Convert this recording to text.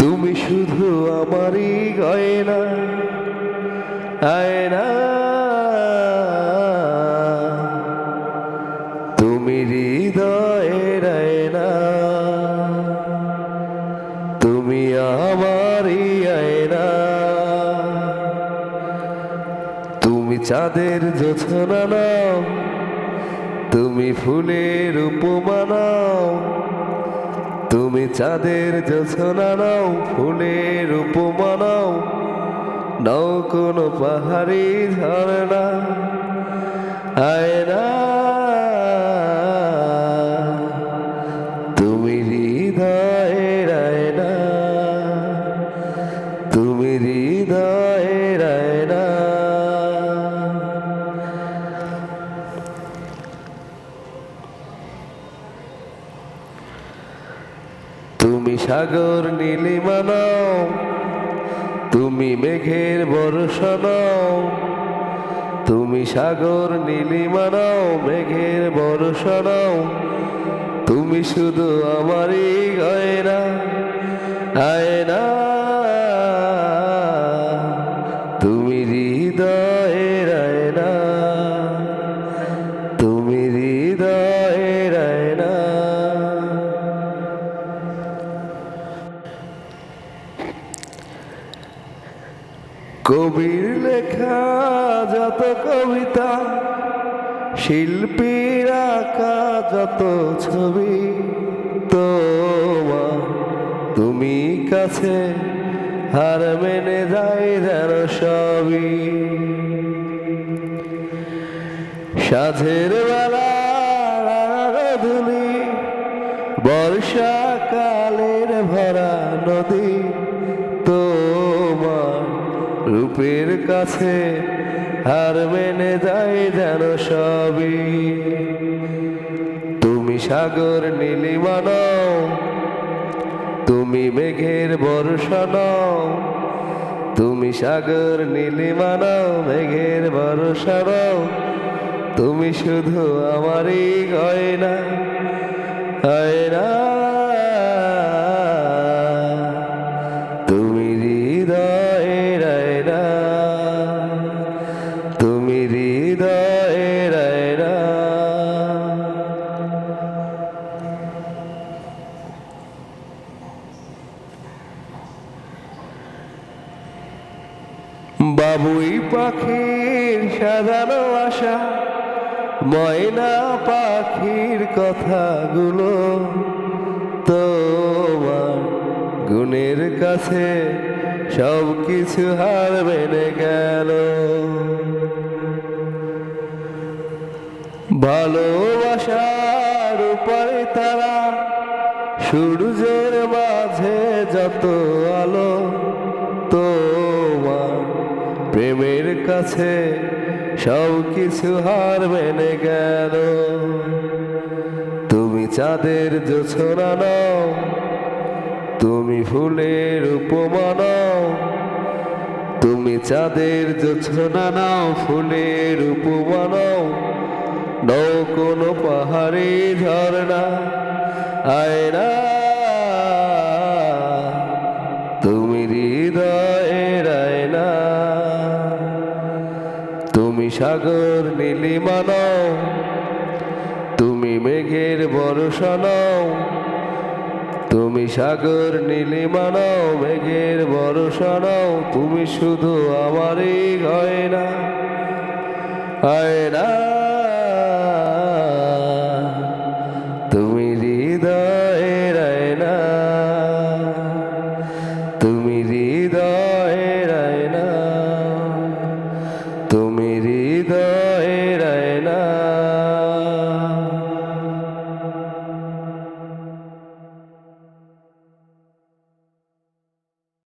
তুমি শুধু আমারই গয়না, আয়না। তুমি হৃদয়ের আয়না, তুমি আমারই আয়না। তুমি চাঁদের জোছনা নাও, তুমি ফুলের উপমা নাও। তুমি চাঁদের জোছনা নাও ফুলের উপমা নাও নাও কোনো পাহাড়ি ঝরনা আয়না তুমি সাগর নীলিমা নাও তুমি মেঘের বর্ষা তুমি সাগর নীলিমা মেঘের বর্ষা তুমি শুধু আমারই গয়না, আয়না। কবির লেখা যত কবিতা, শিল্পীর আঁকা যত ছবি তোমার তুমি কাছে হার মেনে যাই যেন সবই। সাঝের বেলা বর্ষাকালের ভরা নদী রূপের কাছে হার মেনে যাই যেন সবই। তুমি সাগর নাও তুমি মেঘের বর্ষা তুমি সাগর নাও মেঘের বর্ষা তুমি শুধু আমারই গয়না আয়না বাবুই পাখির সাজানো আশা, ময়না পাখির কথাগুলো তোমার গুণের কাছে সব কিছু হার মেনে গেল। ভালোবাসার উপরে তারা সূর্যের মাঝে যত আলো তোমার প্রেমের কাছে সব কিছু হার মেনে গেল। তুমি চাঁদের জোছনা নাও, তুমি ফুলের উপমা নাও, তুমি চাঁদের জোছনা নাও, ফুলের উপমা নাও। নৌ কোনো পাহাড়ি ঝর্ণা, আয়না তুমি সাগর নীলিমা নাও তুমি মেঘের বর্ষা তুমি সাগর নীলিমা নাও মেঘের বর্ষা তুমি শুধু আমারই গয়না, আয়না। তুমি হৃদয়ের আয়না, তুমি হৃদয়